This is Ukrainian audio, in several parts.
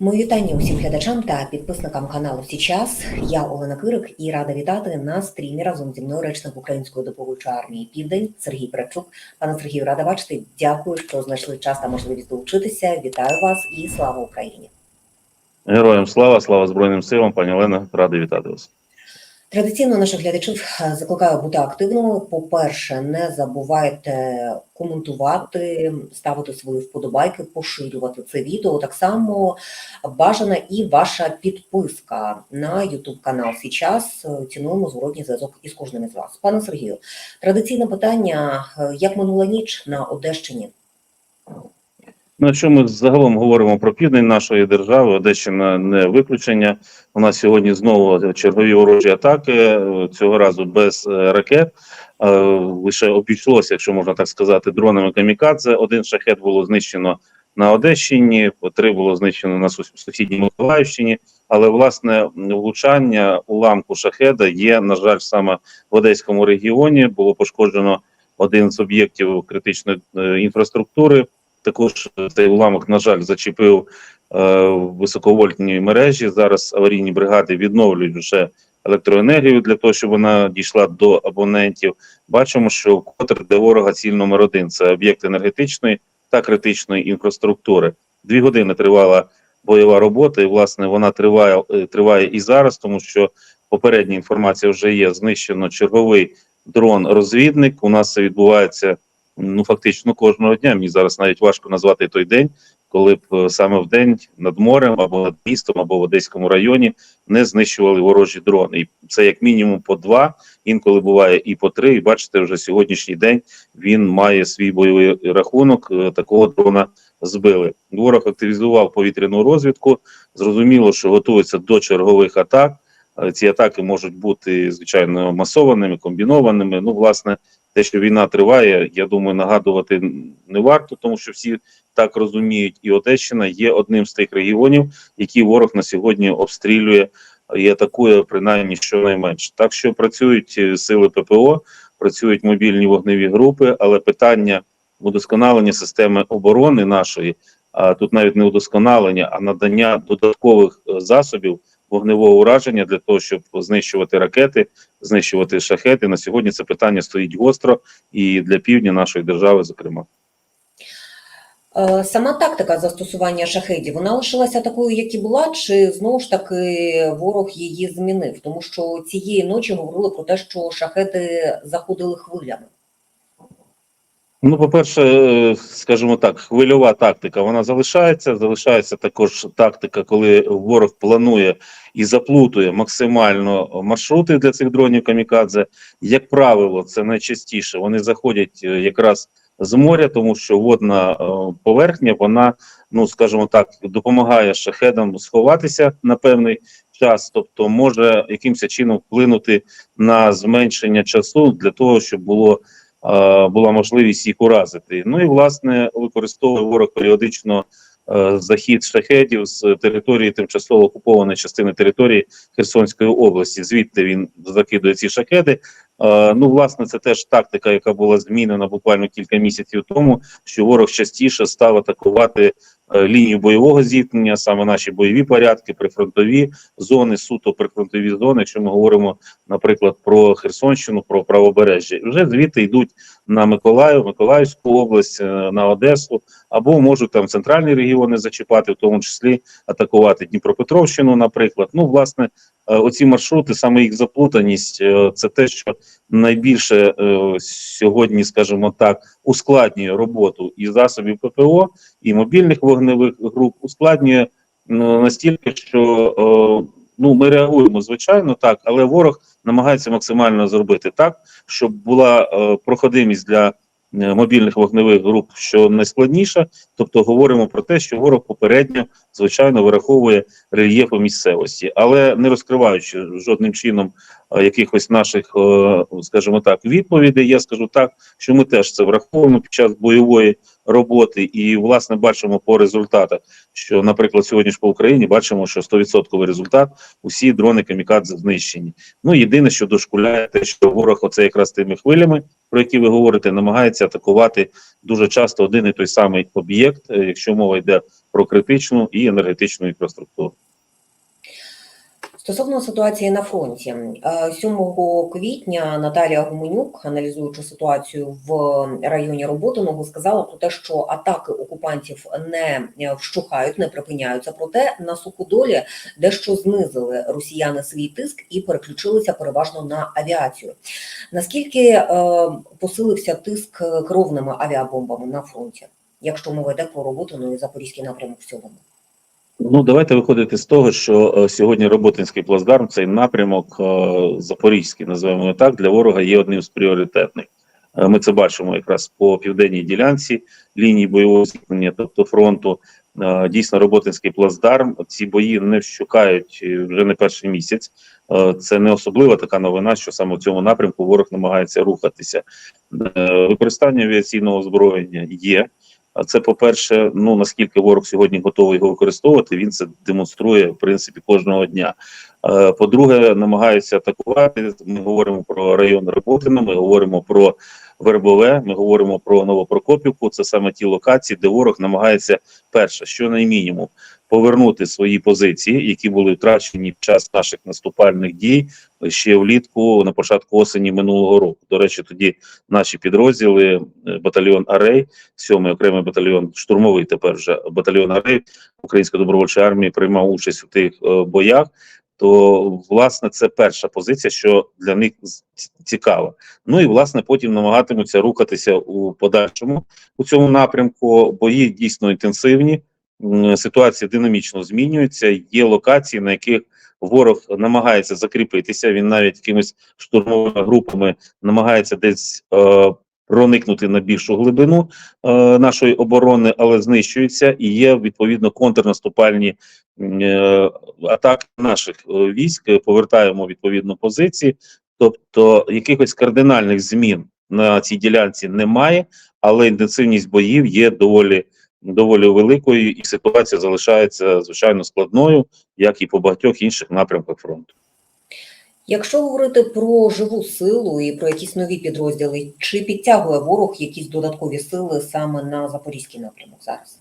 Мої вітання усім глядачам та підписникам каналу Січас. Я Олена Кирик і рада вітати на стрімі разом зі мною речник Української добровольчої армії Південь Сергій Перечук. Пане Сергію, рада бачити. Дякую, що знайшли час та можливість долучитися. Вітаю вас і слава Україні! Героям слава, слава Збройним силам, пані Олена, радий вітати вас. Традиційно наших глядачів е, закликаю бути активними. По-перше, не забувайте коментувати, ставити свої вподобайки, поширювати це відео. Так само бажана і ваша підписка на YouTube канал Січас. Цінуємо зворотній зв'язок із кожним із вас. Пане Сергію, традиційне питання: е, як минула ніч на Одещині? Ну, якщо ми загалом говоримо про південь нашої держави, Одещина не виключення. У нас сьогодні знову чергові ворожі атаки е, цього разу без е, ракет. Е, Лише обійшлося, якщо можна так сказати, дронами камікадзе. Один шахет було знищено на Одещині, три було знищено на сус- сусідній Миколаївщині. Але власне влучання уламку шахеда є, на жаль, саме в Одеському регіоні. Було пошкоджено один з об'єктів критичної інфраструктури. Також цей уламок, на жаль, зачепив е, високовольтні мережі. Зараз аварійні бригади відновлюють вже електроенергію для того, щоб вона дійшла до абонентів. Бачимо, що вкотре для ворога ціль номер один це об'єкт енергетичної та критичної інфраструктури. Дві години тривала бойова робота, і власне вона триває, е, триває і зараз, тому що попередня інформація вже є. Знищено черговий дрон-розвідник. У нас це відбувається ну фактично кожного дня. Мені зараз навіть важко назвати той день, коли б е, саме в день над морем або над містом, або в Одеському районі не знищували ворожі дрони. І це як мінімум по два, інколи буває і по три. І бачите, вже сьогоднішній день він має свій бойовий рахунок. е, Такого дрона збили. Ворог активізував повітряну розвідку. Зрозуміло, що готується до чергових атак. Е, Ці атаки можуть бути звичайно масованими, комбінованими. Ну, власне, те, що війна триває, я думаю, нагадувати не варто, тому що всі так розуміють, і Одещина є одним з тих регіонів, які ворог на сьогодні обстрілює і атакує принаймні щонайменше. Так що працюють е, сили ППО, працюють мобільні вогневі групи, але питання удосконалення системи оборони нашої, а тут навіть не удосконалення, а надання додаткових е, засобів вогневого ураження для того, щоб знищувати ракети, знищувати шахети. На сьогодні це питання стоїть гостро і для півдня нашої держави, зокрема. Е, Сама тактика застосування шахедів вона лишилася такою, як і була, чи знову ж таки ворог її змінив? Тому що цієї ночі говорили про те, що шахеди заходили хвилями. Ну, по-перше, скажімо так, хвильова тактика вона залишається. Залишається також тактика, коли ворог планує і заплутує максимально маршрути для цих дронів камікадзе. Як правило, це найчастіше вони заходять е, якраз з моря, тому що водна е, поверхня, вона, ну скажімо так, допомагає шахедам сховатися на певний час, тобто може якимось чином вплинути на зменшення часу для того, щоб було була можливість їх уразити. Ну і власне використовує ворог періодично е, захід шахедів з території тимчасово окупованої частини території Херсонської області. Звідти він закидує ці шахеди. Е, ну, власне, це теж тактика, яка була змінена буквально кілька місяців тому, що ворог частіше став атакувати е, лінію бойового зіткнення, саме наші бойові порядки, прифронтові зони, суто прифронтові зони. Якщо ми говоримо, наприклад, про Херсонщину, про правобережжя, вже звідти йдуть на Миколаїв, Миколаївську область, е, на Одесу, або можуть там центральні регіони зачіпати, в тому числі атакувати Дніпропетровщину, наприклад. Ну, власне, е, оці маршрути, саме їх заплутаність, е, це те, що найбільше е, сьогодні, скажімо так, ускладнює роботу і засобів ППО, і мобільних вогневих груп, ускладнює ну, настільки, що е, ну ми реагуємо звичайно так, але ворог намагається максимально зробити так, щоб була е, проходимість для е, мобільних вогневих груп, що найскладніше. Тобто говоримо про те, що ворог попередньо звичайно вираховує рельєфу місцевості, але не розкриваючи жодним чином е, якихось наших, е, скажімо так, відповідей. Я скажу так, що ми теж це враховуємо під час бойової роботи, і власне бачимо по результатах, що, наприклад, сьогодні ж по Україні бачимо, що 100% результат усі дрони камікадзе знищені. Ну єдине, що дошкуляє, те, що ворог оце якраз тими хвилями, про які ви говорите, намагається атакувати дуже часто один і той самий об'єкт, е, якщо мова йде про критичну і енергетичну інфраструктуру. Стосовно ситуації на фронті, Е, 7 квітня Наталія Гуменюк, аналізуючи ситуацію в районі Роботиного, сказала про те, що атаки окупантів не е, вщухають, не припиняються. Проте на суходолі дещо знизили росіяни свій тиск і переключилися переважно на авіацію. Наскільки е, посилився тиск керованими авіабомбами на фронті, якщо мова йде про Роботину і Запорізький напрямок в цілому? Ну, давайте виходити з того, що е, сьогодні Роботинський плацдарм, цей напрямок е, запорізький, називаємо так, для ворога є одним з пріоритетних. Е, ми це бачимо якраз по південній ділянці лінії бойового зіткнення, тобто фронту. Дійсно, Роботинський плацдарм. Ці бої не вщукають вже не перший місяць. Це не особлива така новина, що саме в цьому напрямку ворог намагається рухатися. Використання авіаційного озброєння є. А це, по-перше, ну наскільки ворог сьогодні готовий його використовувати, він це демонструє в принципі кожного дня. Е, По-друге, намагаються атакувати. Ми говоримо про район Роботина, ми говоримо про Вербове, ми говоримо про Новопрокопівку. Це саме ті локації, де ворог намагається перше, що наймінімум, повернути свої позиції, які були втрачені під час наших наступальних дій ще влітку на початку осені минулого року. До речі, тоді наші підрозділи, е, батальйон Арей, сьомий окремий батальйон, штурмовий тепер вже батальйон Арей Української добровольчої армії приймав участь у тих е, боях. То власне це перша позиція, що для них цікава. Ну і власне потім намагатимуться рухатися у подальшому у цьому напрямку. Бої дійсно інтенсивні. Ситуація динамічно змінюється. Є локації, на яких ворог намагається закріпитися. Він навіть якимись штурмовими групами намагається десь е, проникнути на більшу глибину е, нашої оборони, але знищується і є відповідно контрнаступальні е, атаки наших е, військ. Повертаємо відповідно позиції. Тобто якихось кардинальних змін на цій ділянці немає, але інтенсивність боїв є доволі доволі великою, і ситуація залишається звичайно складною, як і по багатьох інших напрямках фронту. Якщо говорити про живу силу і про якісь нові підрозділи, чи підтягує ворог якісь додаткові сили саме на запорізький напрямок зараз?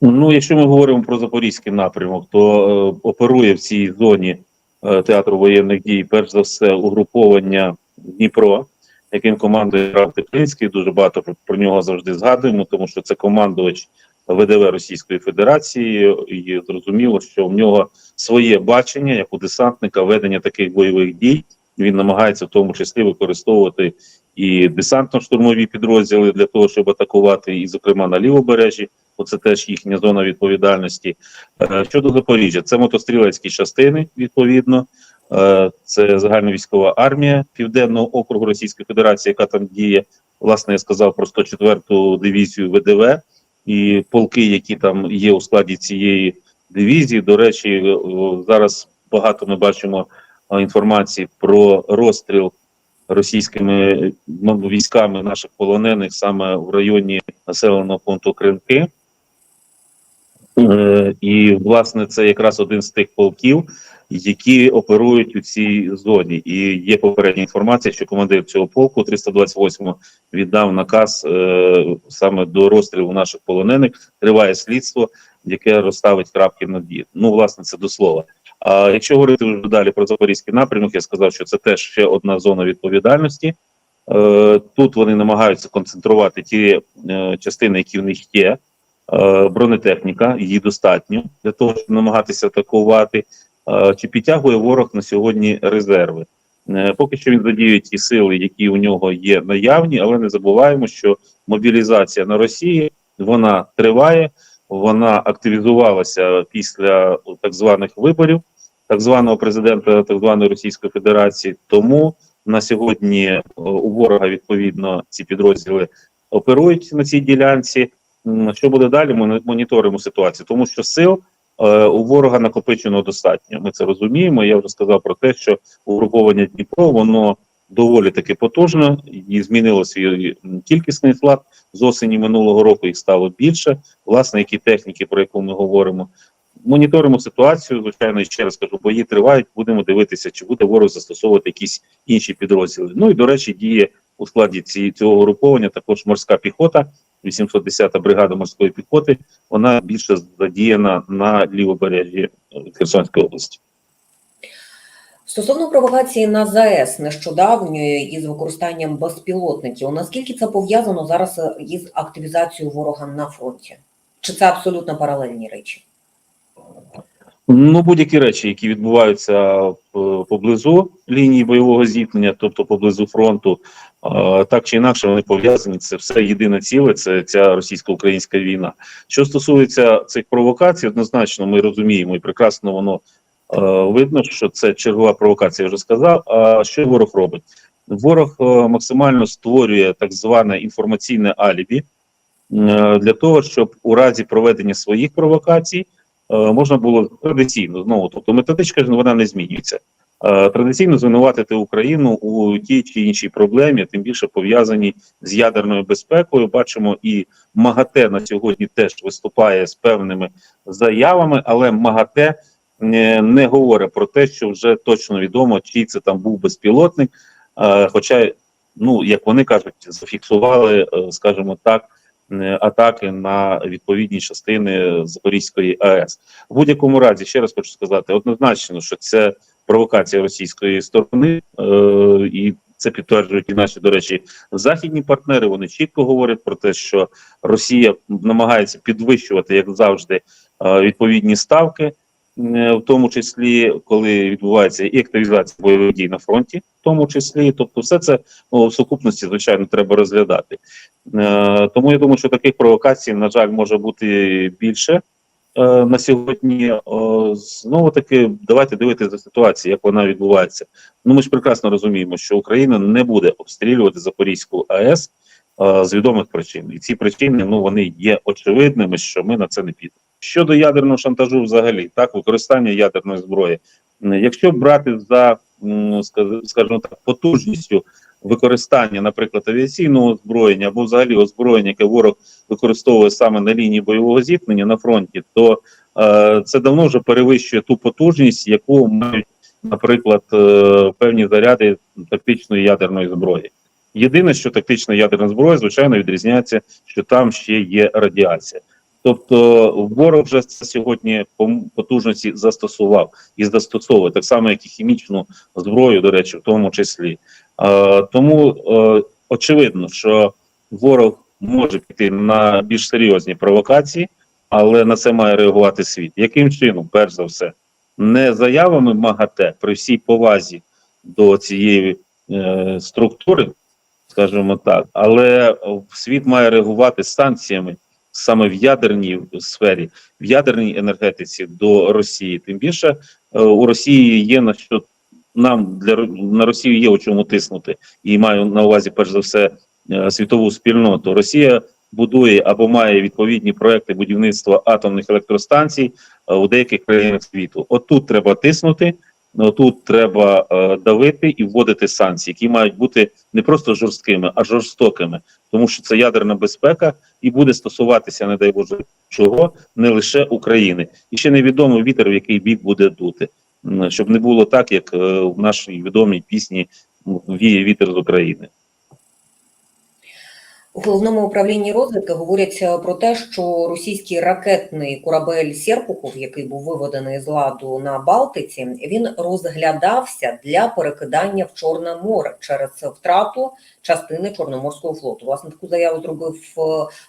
Ну, якщо ми говоримо про запорізький напрямок, то е, оперує в цій зоні е, театру воєнних дій, перш за все, угруповання Дніпро, яким командує Рав Теплицький. Дуже багато про, про нього завжди згадуємо, тому що це командувач ВДВ Російської Федерації, і зрозуміло, що в нього своє бачення як у десантника ведення таких бойових дій. Він намагається в тому числі використовувати і десантно-штурмові підрозділи для того, щоб атакувати, і, зокрема, на лівобережжі. Оце теж їхня зона відповідальності. Е, Щодо Запоріжжя, це мотострілецькі частини, відповідно. Е, Це загальновійськова армія Південного округу Російської Федерації, яка там діє. Власне, я сказав про 104-ту дивізію ВДВ і полки, які там є у складі цієї дивізії. До речі, е, зараз багато ми бачимо е, інформації про розстріл російськими ну, військами наших полонених саме в районі населеного пункту Кринки. Е, І, власне, це якраз один з тих полків, які оперують у цій зоні. І є попередня інформація, що командир цього полку 328 віддав наказ е, саме до розстрілу наших полонених. Триває слідство, яке розставить крапки над «і». Ну, власне, це до слова. А якщо говорити вже далі про запорізький напрямок, я сказав, що це теж ще одна зона відповідальності. Е, Тут вони намагаються концентрувати ті е, частини, які в них є. Е, Бронетехніка, її достатньо для того, щоб намагатися атакувати. Чи підтягує ворог на сьогодні резерви? Поки що він задіює ті сили, які у нього є наявні, але не забуваємо, що мобілізація на Росії вона триває, вона активізувалася після так званих виборів, так званого президента так званої Російської Федерації. Тому на сьогодні е, у ворога відповідно ці підрозділи оперують на цій ділянці. Що буде далі? Ми моніторимо ситуацію, тому що сил е, у ворога накопичено достатньо. Ми це розуміємо. Я вже сказав про те, що угруповання Дніпро воно доволі таки потужно і змінило свій кількісний склад з осені минулого року. Їх стало більше. Власне, які техніки, про яку ми говоримо. Моніторимо ситуацію. Звичайно, ще раз кажу, бої тривають. Будемо дивитися, чи буде ворог застосовувати якісь інші підрозділи. Ну і до речі, діє у складі ці, цього угруповання також морська піхота, 810-та бригада морської піхоти. Вона більше задіяна на лівобережжі е, Херсонської області. Стосовно провокації на ЗАЕС нещодавньої із використанням безпілотників, наскільки це пов'язано зараз е, із активізацією ворога на фронті? Чи це абсолютно паралельні речі? Ну, будь-які речі, які відбуваються е, поблизу лінії бойового зіткнення, тобто поблизу фронту, е, так чи інакше вони пов'язані. Це все єдине ціле, це ця російсько-українська війна. Що стосується цих провокацій, однозначно ми розуміємо і прекрасно воно видно, що це чергова провокація, я вже сказав. А що ворог робить? Ворог е, максимально створює так зване інформаційне алібі е, для того, щоб у разі проведення своїх провокацій е, можна було традиційно знову, тобто методичка ж вона не змінюється. Е, Традиційно звинуватити Україну у тій чи іншій проблемі, тим більше пов'язані з ядерною безпекою. Бачимо, і МАГАТЕ на сьогодні теж виступає з певними заявами, але МАГАТЕ не, говорить про те, що вже точно відомо, чий це там був безпілотник. Е, Хоча, ну як вони кажуть, зафіксували, е, скажімо так, е, атаки на відповідні частини Запорізької АЕС. В будь-якому разі, ще раз хочу сказати, однозначно, що це провокація російської сторони, і це підтверджують і наші, до речі, західні партнери. Вони чітко говорять про те, що Росія намагається підвищувати, як завжди, відповідні ставки, в тому числі коли відбувається і активізація бойових дій на фронті, в тому числі, тобто, все це в сукупності, звичайно, треба розглядати. Е, Тому я думаю, що таких провокацій, на жаль, може бути більше. Е, на сьогодні знову таки давайте дивитися за ситуацією, як вона відбувається. Ну ми ж прекрасно розуміємо, що Україна не буде обстрілювати Запорізьку АЕС е, з відомих причин, і ці причини ну вони є очевидними, що ми на це не підемо. Щодо ядерного шантажу, взагалі, так використання ядерної зброї, якщо брати за скажімо так, потужністю використання, наприклад, авіаційного озброєння або взагалі озброєння, яке ворог використовує саме на лінії бойового зіткнення на фронті, то е, це давно вже перевищує ту потужність, яку мають, наприклад, е, певні заряди тактичної ядерної зброї. Єдине, що тактична ядерна зброя, звичайно, відрізняється, що там ще є радіація. Тобто ворог вже це сьогодні по потужності застосував і застосовує так само, як і хімічну зброю, до речі, в тому числі. Е, тому е, очевидно, що ворог може піти на більш серйозні провокації, але на це має реагувати світ. Яким чином, перш за все, не заявами МАГАТЕ при всій повазі до цієї е, структури, скажімо так, але е, світ має реагувати санкціями саме в ядерній сфері, в ядерній енергетиці до Росії. Тим більше е, у Росії є на що нам для на Росію є у чому тиснути, і маю на увазі перш за все е, світову спільноту. Росія будує або має відповідні проекти будівництва атомних електростанцій е, у деяких країнах світу. Отут треба тиснути. Тут треба е, давити і вводити санкції, які мають бути не просто жорсткими, а жорстокими, тому що це ядерна безпека і буде стосуватися, не дай Боже, чого не лише України, і ще невідомо вітер, в який бік буде дути, щоб не було так, як е, в нашій відомій пісні віє вітер з України. У головному управлінні розвідки говорять е, про те, що російський ракетний корабель Серпухов, який був виведений з ладу на Балтиці, він розглядався для перекидання в Чорне море через втрату частини Чорноморського флоту. Власне, таку заяву зробив е,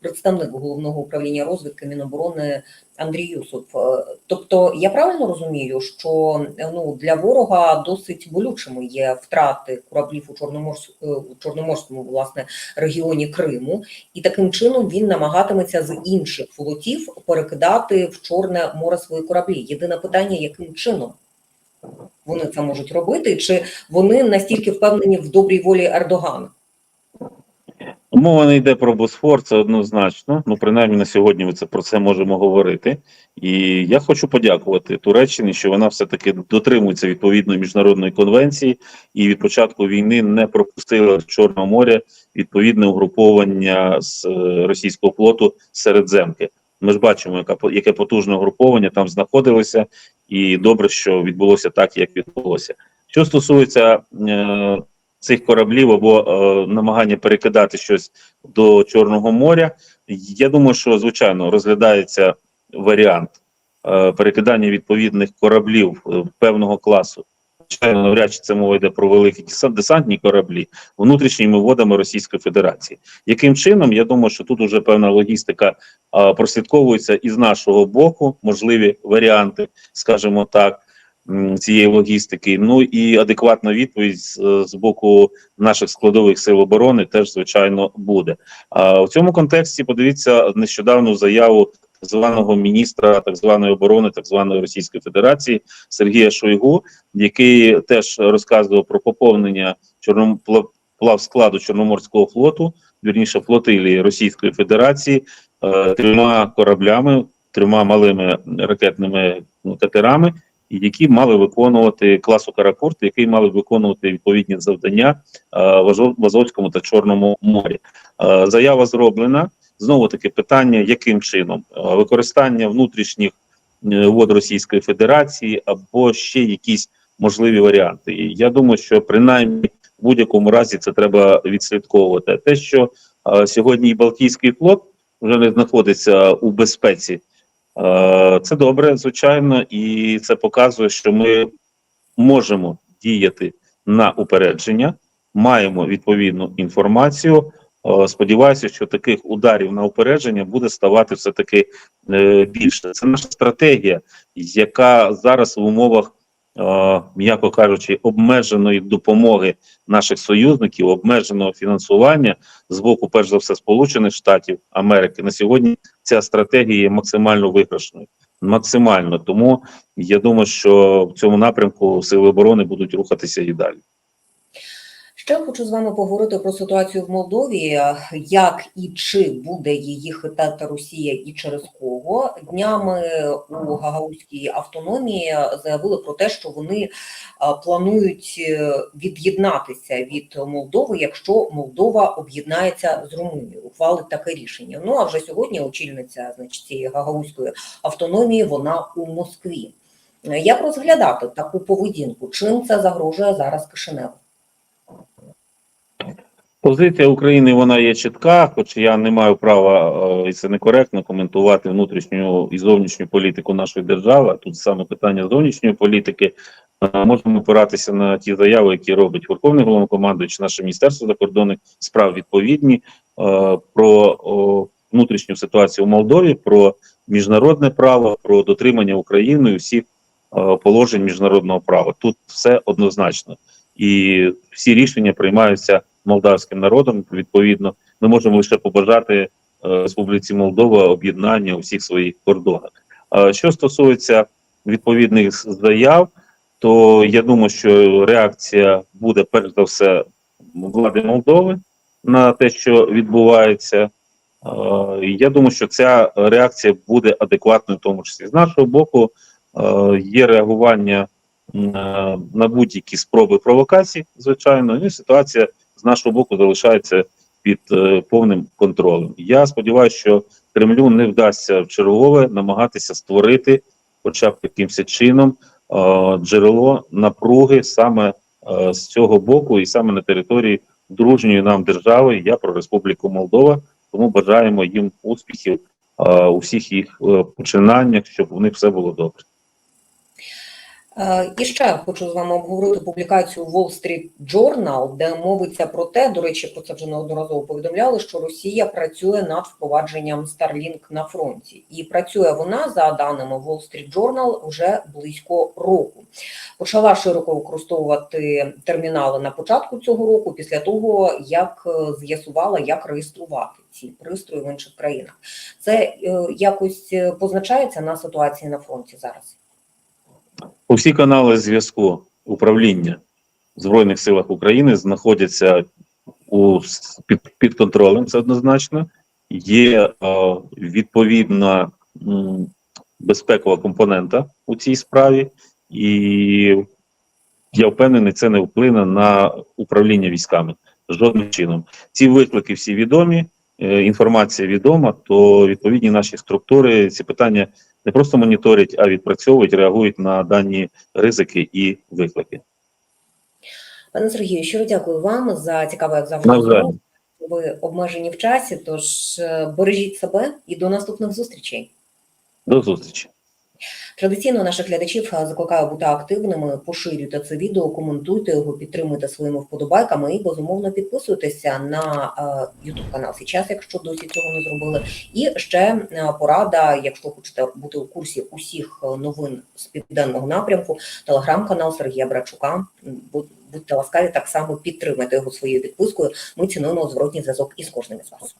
представник головного управління розвідки Міноборони Андрій Юсуп. Е, Тобто, я правильно розумію, що е, ну для ворога досить болючими є втрати кораблів у Чорноморськ е, у Чорноморському власне регіоні Криму, і таким чином він намагатиметься з інших флотів перекидати в Чорне море свої кораблі. Єдине питання, яким чином вони це можуть робити, чи вони настільки впевнені в добрій волі Ердогана? Мова не йде про Босфор, це однозначно. Ну, принаймні на сьогодні ми це про це можемо говорити. І я хочу подякувати Туреччині, що вона все-таки дотримується відповідної міжнародної конвенції і від початку війни не пропустила Чорного моря відповідне угруповання з е, російського флоту Середземки. Ми ж бачимо, яка яке потужне угруповання там знаходилося, і добре, що відбулося так, як відбулося. Що стосується е, цих кораблів або е, намагання перекидати щось до Чорного моря. Я думаю, що звичайно розглядається варіант е, перекидання відповідних кораблів е, певного класу. Звичайно, навряд чи це мова йде про великі десантні кораблі внутрішніми водами Російської Федерації. Яким чином? Я думаю, що тут уже певна логістика а, прослідковується і з нашого боку, можливі варіанти, скажімо так, цієї логістики. Ну і адекватна відповідь з, боку наших складових сил оборони теж звичайно буде. А в цьому контексті подивіться нещодавну заяву так званого міністра так званої оборони, так званої Російської Федерації Сергія Шойгу, який теж розказував про поповнення чорном плав складу Чорноморського флоту, вірніше флотилії Російської Федерації, е, трьома кораблями, трьома малими ракетними ну, катерами, які мали виконувати класу Каракурт, які мали виконувати відповідні завдання е, в Азовському та Чорному морі. Е, Заява зроблена. Знову таки питання, яким чином Е, використання внутрішніх вод Російської Федерації або ще якісь можливі варіанти. Я думаю, що принаймні в будь-якому разі це треба відслідковувати. Те, що сьогодні і Балтійський флот вже не знаходиться у безпеці, це добре, звичайно, і це показує, що ми можемо діяти на упередження, маємо відповідну інформацію. Е, Сподіваюся, що таких ударів на упередження буде ставати все таки е, більше. Це наша стратегія, яка зараз в умовах, е, м'яко кажучи, обмеженої допомоги наших союзників, обмеженого фінансування з боку, перш за все, Сполучених Штатів Америки на сьогодні ця стратегія є максимально виграшною. Максимально тому я думаю, що в цьому напрямку сили оборони будуть рухатися і далі. Ще хочу з вами поговорити про ситуацію в Молдові, як і чи буде її хитати Росія і через кого. Днями у Гагаузькій автономії заявили про те, що вони планують е, від'єднатися від Молдови, якщо Молдова об'єднається з Румунією. Ухвалить таке рішення. Ну а вже сьогодні очільниця значить, цієї Гагаузької автономії вона у Москві. Як розглядати таку поведінку? Чим це загрожує зараз Кишиневу? Позиція України вона є чітка, хоч я не маю права е, і це некоректно коментувати внутрішню і зовнішню політику нашої держави. Тут саме питання зовнішньої політики. Е, Можемо опиратися на ті заяви, які робить Верховний головнокомандуючий, наше міністерство закордонних справ відповідні е, про внутрішню ситуацію в Молдові, про міжнародне право, про дотримання Україною всіх положень міжнародного права. Тут все однозначно, і всі рішення приймаються молдавським народом. Відповідно, ми можемо лише побажати е, Республіці Молдова об'єднання у всіх своїх кордонах. Що стосується відповідних заяв, то я думаю, що реакція буде перш за все влади Молдови на те, що відбувається. Е, Я думаю, що ця реакція буде адекватною, в тому числі з нашого боку. е, Є реагування на будь-які спроби провокацій, звичайно, і ситуація з нашого боку залишається під е, повним контролем. Я сподіваюся, що Кремлю не вдасться в чергове намагатися створити, хоча б якимось чином, е, джерело напруги саме е, з цього боку, і саме на території дружньої нам держави. Я про Республіку Молдова. Тому бажаємо їм успіхів у всіх їх починаннях, щоб у них все було добре. Е, І ще хочу з вами обговорити публікацію Wall Street Journal, де мовиться про те, до речі, про це вже неодноразово повідомляли, що Росія працює над впровадженням Starlink на фронті, і працює вона за даними Wall Street Journal вже близько року. Почала широко використовувати термінали на початку цього року, після того як е, з'ясувала, як реєструвати ці пристрої в інших країнах. Це е, якось позначається на ситуації на фронті зараз. Усі канали зв'язку управління в Збройних силах України знаходяться у під, під контролем. Це однозначно. Є е, відповідна м, безпекова компонента у цій справі, і я впевнений, це не вплине на управління військами жодним чином. Ці виклики всі відомі. е, Інформація відома, то відповідні наші структури ці питання не просто моніторять, а відпрацьовують, реагують на дані ризики і виклики. Пане Сергію, щиро дякую вам за цікаве як завжди, Ви обмежені в часі, тож е, бережіть себе і до наступних зустрічей. До зустрічі. Традиційно наших глядачів е, закликаю бути активними, поширюйте це відео, коментуйте його, підтримуйте своїми вподобайками і безумовно підписуйтеся на е, YouTube канал Сейчас, якщо досі цього не зробили. І ще е, порада, якщо хочете бути у курсі усіх новин з південного напрямку, телеграм-канал Сергія Брачука. Будьте ласкаві, так само підтримайте його своєю підпискою. Ми цінуємо зворотній зв'язок із кожним із вас.